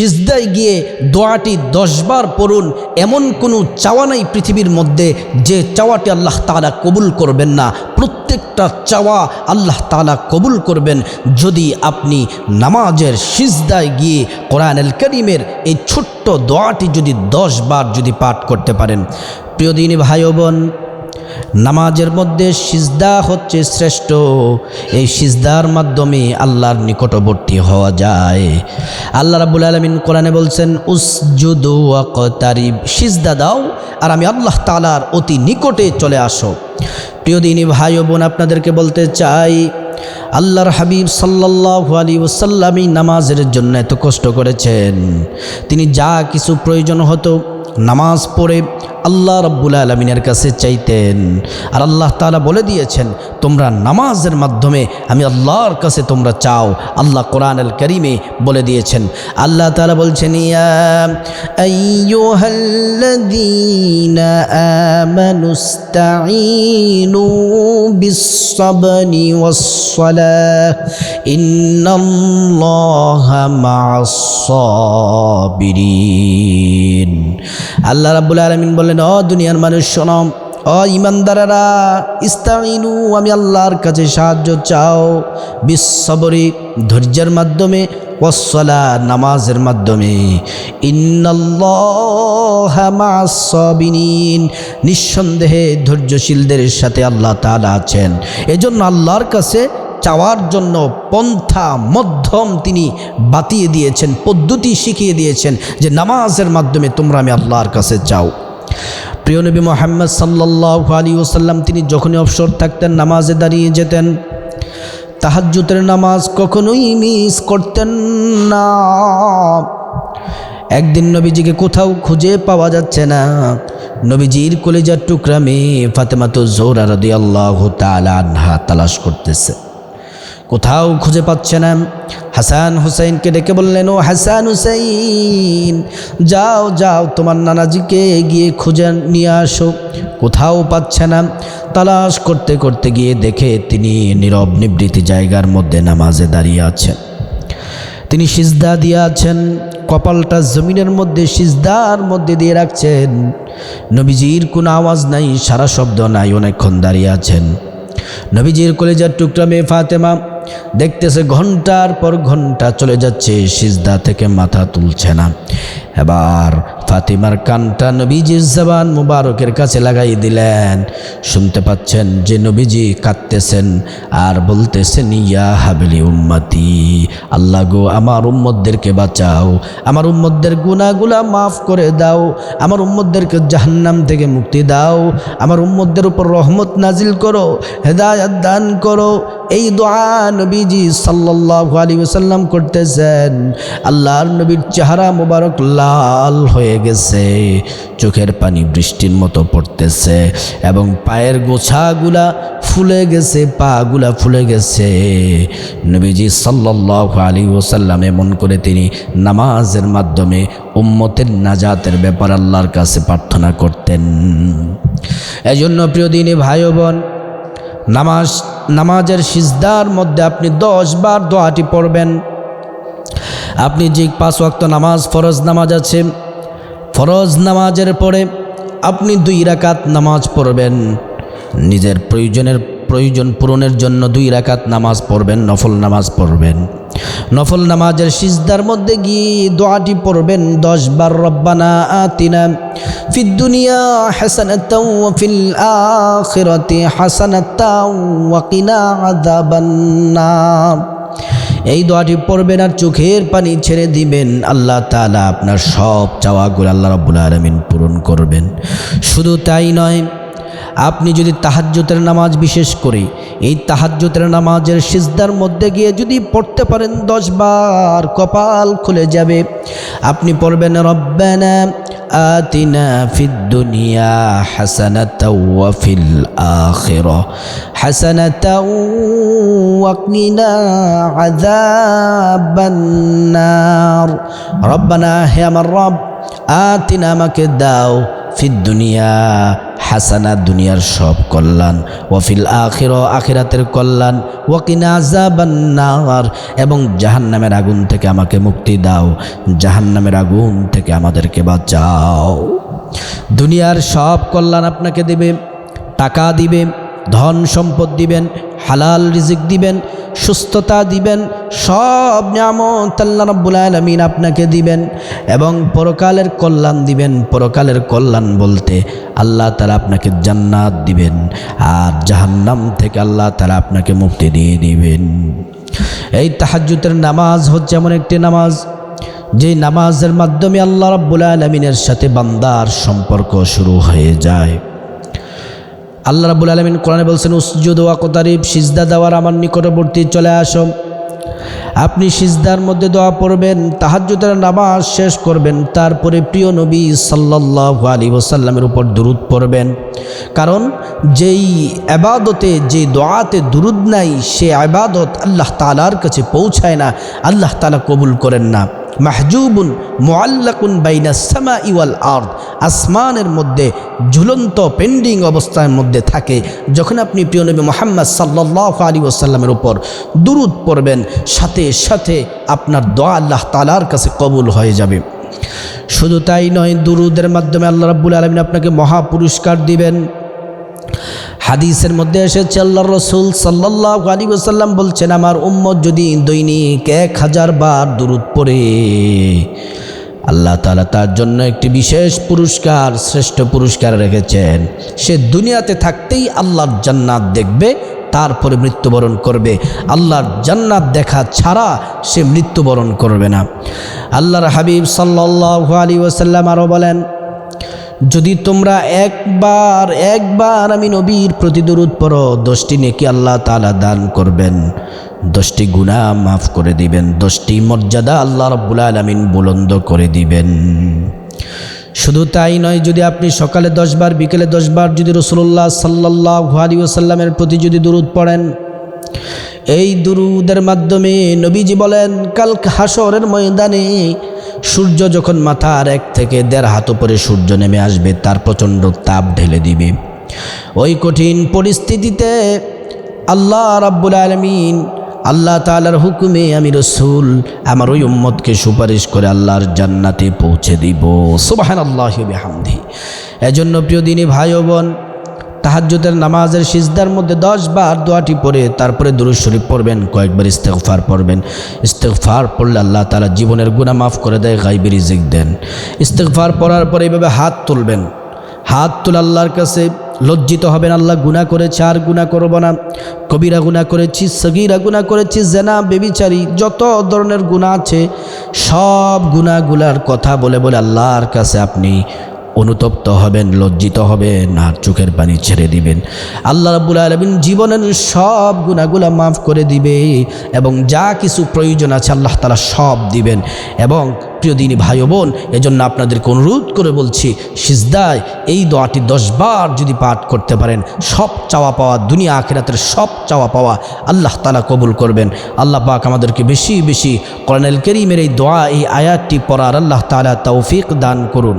সিজদায় গিয়ে দোয়াটি দশবার পড়ুন, এমন কোনো চাওয়া নাই পৃথিবীর মধ্যে যে চাওয়াটি আল্লাহ তালা কবুল করবেন না। প্রত্যেকটা চাওয়া আল্লাহ তালা কবুল করবেন। যদি আপনি নামাজের সিজদায় গিয়ে কোরআন এল করিমের এই ছোট্ট দোয়াটি যদি দশ বার যদি পাঠ করতে পারেন। প্রিয় দিনী ভাই বোন নামাজের মধ্যে সিজদা হচ্ছে শ্রেষ্ঠ। এই সিজদার মাধ্যমে আল্লাহর নিকটবর্তী হওয়া যায়। আল্লাহ রাবুল আলমিন কোরআনে বলছেন, উসজুদু ওয়াকতারিব সিজদা দাও আর আমি আল্লাহ তালার অতি নিকটে চলে আসো। প্রিয় দিনী ভাই ও বোন, আপনাদেরকে বলতে চাই, আল্লাহর হাবিব সাল্লাল্লাহু আলী ওসাল্লামই নামাজের জন্য এত কষ্ট করেছেন। তিনি যা কিছু প্রয়োজন হতো, নামাজ পড়ে আল্লাহ রব্বুল আলমিনের কাছে চাইতেন। আর আল্লাহ তালা বলে দিয়েছেন, তোমরা নামাজের মাধ্যমে আমি আল্লাহর কাছে তোমরা চাও। আল্লাহ কোরআন আল করিমে বলে দিয়েছেন। আল্লাহ তালা বলছেন আল্লাহ রাব্বুল আলামিন বললেন ও দুনিয়ার মানুষ, শোনো। অ ইমানদারেরা ইস্তাইনু আমি আল্লাহর কাছে সাহায্য চাও। বিশ্ববরী ধৈর্যের মাধ্যমে ওসলা নামাজের মাধ্যমে। ইন্নাল্লাহিন নিঃসন্দেহে ধৈর্যশীলদের সাথে আল্লাহ তালা আছেন। এজন্য আল্লাহর কাছে চাওয়ার জন্য পন্থা মধ্যম তিনি বাতিয়ে দিয়েছেন, পদ্ধতি শিখিয়ে দিয়েছেন যে নামাজের মাধ্যমে তোমরা আমি আল্লাহর কাছে চাও। প্রিয় নবী মোহাম্মদ সাল্লাহ আলী ওসাল্লাম তিনি যখনই অবসর থাকতেন, নামাজে দাঁড়িয়ে যেতেন। তাহাজ্জুতের নামাজ কখনোই মিস করতেন না। একদিন নবীজিকে কোথাও খুঁজে পাওয়া যাচ্ছে না। নবীজির কলেজার টুকরা মেয়ে ফাতেমাতো জোরা রদি আল্লাহ তালা তালাশ করতেছে। কোথাও খুঁজে পাচ্ছে না। হাসান হুসাইনকে ডেকে বললেন, ও হাসান হুসাইন, যাও যাও, তোমার নানাজিকে গিয়ে খুঁজে নিয়ে আসো। কোথাও পাচ্ছে না। তালাশ করতে করতে গিয়ে দেখে তিনি নীরব নিবৃত্তি জায়গার মধ্যে নামাজে দাঁড়িয়ে আছেন। তিনি সিজদা দিয়ে আছেন, কপালটা জমিনের মধ্যে, সিজদার মধ্যে দিয়ে রাখছেন। নবীজির কোনো আওয়াজ নাই, সারা শব্দ নাই, অনেকক্ষণ দাঁড়িয়ে আছেন। নবীজির কলেজার টুকরা মেয়ে ফাতেমা দেখতেছে ঘণ্টার পর ঘণ্টা চলে যাচ্ছে সিজদা থেকে মাথা তুলছে না। এবার ফাতিমার কানটা নবীজির জবান মুবারকের কাছে লাগাই দিলেন। শুনতে পাচ্ছেন যে নবীজি কাঁদতেছেন আর বলতেছেন, ইয়া হাবিলি উম্মতি, আল্লাহ গো, আমার উম্মদদেরকে বাঁচাও। আমার উম্মদদের গুণাগুলা মাফ করে দাও। আমার উম্মদদেরকে জাহান্নাম থেকে মুক্তি দাও। আমার উম্মদদের উপর রহমত নাজিল করো, হেদায়াত দান করো। এই দোয়া নবীজি সাল্লাল্লাহু আলাইহি ওয়াসাল্লাম করতেছেন। আল্লাহর নবীর চেহারা মোবারক লাল হয়ে গেছে, চোখের পানি বৃষ্টির মতো পড়তেছে এবং পায়ের গোছাগুলা ফুলে গেছে, পাগুলা ফুলে গেছে। নবীজি সাল্লাল্লাহু আলাইহি ওয়াসাল্লাম এমন করে তিনি নামাজের মাধ্যমে উম্মতের নাজাতের ব্যাপার আল্লাহর কাছে প্রার্থনা করতেন। এজন্য প্রিয় দিনী ভাই বোন, নামাজ, নামাজের সিজদার মধ্যে আপনি দশ বার দোয়াটি পড়বেন। আপনি যে পাঁচ ওয়াক্ত নামাজ, ফরজ নামাজ আছে ফরজ নামাজের পরে আপনি দুই রাকাত নামাজ পড়বেন। নিজের প্রয়োজনের, প্রয়োজন পূরণের জন্য দুই রাকাত নামাজ পড়বেন, নফল নামাজ পড়বেন। নফল নামাজের সিজদার মধ্যে গিয়ে দোয়াটি পড়বেন, দশ বার রব্বানা আতিনা ফিদ দুনিয়া হাসানাতাও ওয়া ফিল আখিরাতি হাসানাতাও ওয়া কিনা আযাবান নার। এই দোয়াটি পড়বেন আর চোখের পানি ছেড়ে দিবেন। আল্লাহ তালা আপনার সব চাওয়াগুলো আল্লাহ রবুল আলমিন পূরণ করবেন। শুধু তাই নয় আপনি যদি তাহাজ্জতের নামাজ বিশেষ করে, এই তাহাজ্জতের নামাজের সিজদার মধ্যে গিয়ে যদি পড়তে পারেন, দশ বার কপাল খুলে যাবে। আপনি পড়বেন, রব্বানা আতিনা ফিদ দুনিয়া হাসানাতাও ওয়া ফিল আখিরা হাসানাতাও ওয়া কিনা আযাবান নার। রব্বানা, হে আমার রব, আতিনা আমাকে দাও ফিদ দুনিয়া হাসানা দুনিয়ার সব কল্যাণ ওয়াফিল আখির, আখিরাতের কল্যাণ ওয়াকিনা আজাবান্নার এবং জাহান্নামের আগুন থেকে আমাকে মুক্তি দাও, জাহান্নামের আগুন থেকে আমাদেরকে বাঁচাও। দুনিয়ার সব কল্যাণ আপনাকে দেবে, টাকা দিবে, ধন সম্পদ দিবেন, হালাল রিজিক দিবেন সুস্থতা দিবেন, সব নিয়ামত আল্লাহ রাব্বুল আলামিন আপনাকে দিবেন এবং পরকালের কল্যাণ দিবেন। পরকালের কল্যাণ বলতে আল্লাহ তারা আপনাকে জান্নাত দিবেন আর জাহান্নাম থেকে আল্লাহ তারা আপনাকে মুক্তি দিয়ে দিবেন। এই তাহাজ্জুদের নামাজ হচ্ছে এমন একটি নামাজ যে নামাজের মাধ্যমে আল্লাহ রাব্বুল আলমিনের সাথে বান্দার সম্পর্ক শুরু হয়ে যায়। আল্লাহ রাবুল আলমিন কোরআনে বলছেন, উসজুদ ওয়াকতারিব সিজদা দেওয়ার আমার নিকটবর্তী চলে আসো। আপনি সিজদার মধ্যে দোয়া পড়বেন, তাহাজ্জুদের নামাজ শেষ করবেন, তারপরে প্রিয় নবী সাল্লাহ আলী ওসাল্লামের উপর দুরুদ পড়বেন। কারণ যেই আবাদতে, যে দোয়াতে দুরুদ নাই, সে আবাদত আল্লাহ তালার কাছে পৌঁছায় না, আল্লাহ তালা কবুল করেন না। মাহজুবুন মোয়াল্লাকুন বাইনা সামা ইওয়াল আর্দ। আসমানের মধ্যে ঝুলন্ত পেন্ডিং অবস্থার মধ্যে থাকে। যখন আপনি প্রিয় নবী মোহাম্মদ সাল্লাহ আলী ওসাল্লামের উপর দুরুদ পড়বেন, সাথে সাথে আপনার দোয়া আল্লাহ তালার কাছে কবুল হয়ে যাবে। শুধু তাই নয়, দুরুদের মাধ্যমে আল্লাহ রাব্বুল আলমিন আপনাকে মহা পুরস্কার দিবেন। হাদিসের মধ্যে এসেছে আল্লাহ রসুল সাল্লাহ আলী ওসাল্লাম বলছেন, আমার উম্মত যদি দৈনিক এক হাজার বার দূরত পড়ে, আল্লাহ তালা তার জন্য একটি বিশেষ পুরস্কার, শ্রেষ্ঠ পুরস্কার রেখেছেন। সে দুনিয়াতে থাকতেই আল্লাহর জান্নাত দেখবে, তারপরে মৃত্যুবরণ করবে। আল্লাহর জান্নাত দেখা ছাড়া সে মৃত্যুবরণ করবে না। আল্লাহর হাবিব সাল্লাহ আলী ওসাল্লাম আরও বলেন যদি তোমরা একবার একবার আমি নবীর প্রতি দরুদ পড়ো, দশটি নেকি আল্লাহ তালা দান করবেন। দশটি গুণা মাফ করে দিবেন। দশটি মর্যাদা আল্লাহ রব্বুল আলমিন বুলন্দ করে দিবেন। শুধু তাই নয়, যদি আপনি সকালে দশবার বিকেলে দশবার যদি রসুল্লাহ সাল্লাহ আলী ওসাল্লামের প্রতি যদি দরুদ পড়েন, এই দুরুদের মাধ্যমে নবীজি বলেন কাল হাসরের ময়দানে সূর্য যখন মাথার এক থেকে দেড় হাত উপরে সূর্য নেমে আসবে, তার প্রচণ্ড তাপ ঢেলে দিবে। ওই কঠিন পরিস্থিতিতে আল্লাহ রাব্বুল আলমিন, আল্লাহ তালার হুকুমে আমি রসুল, আমার ওই উম্মতকে সুপারিশ করে আল্লাহর জান্নাতে পৌঁছে দিব। সুবাহান আল্লাহ হামদি এজন্য প্রিয় দিনী ভাই বোন তাহাজ্জুদের নামাজের সিজদার মধ্যে দশ বার দোয়াটি পড়ে তারপরে দুরুদ শরীফ পড়বেন, কয়েকবার ইস্তেগফার পড়বেন। ইস্তেগফার পড়লে আল্লাহ তালা জীবনের গুণা মাফ করে দেয় গাইবি রিজিক দেন। ইস্তেগফার পড়ার পরে এইভাবে হাত তুলবেন। হাত তুলে আল্লাহর কাছে লজ্জিত হবেন, আল্লাহ গুণা করেছে, আর গুণা করব না। কবিরা গুণা করেছি, সগিরা গুণা করেছি, জেনা, বেবিচারি, যত ধরনের গুণা আছে, সব গুণাগুলার কথা বলে বলে আল্লাহর কাছে আপনি অনুতপ্ত হবেন, লজ্জিত হবেন আর চোখের পানি ছেড়ে দিবেন। আল্লাহ রাবুল আলমিন জীবনের সব গুণাগুলা মাফ করে দিবে এবং যা কিছু প্রয়োজন আছে আল্লাহ তালা সব দিবেন। এবং প্রিয় দিনী ভাই বোন এজন্য আপনাদেরকে অনুরোধ করে বলছি, সিজদায় এই দোয়াটি দশবার যদি পাঠ করতে পারেন, সব চাওয়া পাওয়া, দুনিয়া আখেরাতের সব চাওয়া পাওয়া আল্লাহ তালা কবুল করবেন। আল্লাহ পাক আমাদেরকে বেশি বেশি কর্নেল করিমের এই দোয়া, এই আয়াতটি পড়ার আল্লাহ তালা তৌফিক দান করুন।